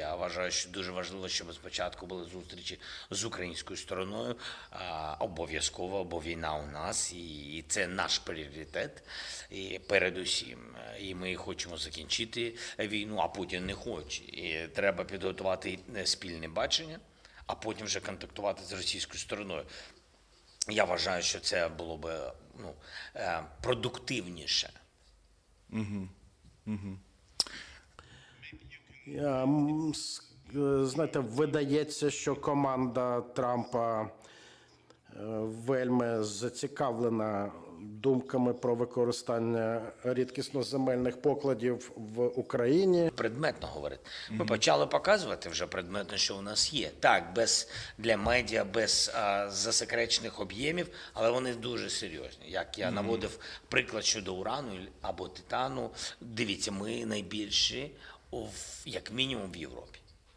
Я вважаю, що дуже важливо, щоб спочатку були зустрічі з українською стороною. Обов'язково, бо війна у нас, і це наш пріоритет. І передусім, і ми хочемо закінчити війну, а Путін не хоче. І треба підготувати спільне бачення, а потім вже контактувати з російською стороною. Я вважаю, що це було би ну, е, продуктивніше. С- е, Знаєте, видається, що команда Трампа е, вельми зацікавлена думками про використання рідкісноземельних покладів в Україні. предметно говорити. Ми почали показувати вже предметно, що у нас є. Так, без для медіа, без а, засекречених об'ємів, але вони дуже серйозні. Як я наводив приклад щодо урану або титану, дивіться, ми найбільші, в, як мінімум, в Європі.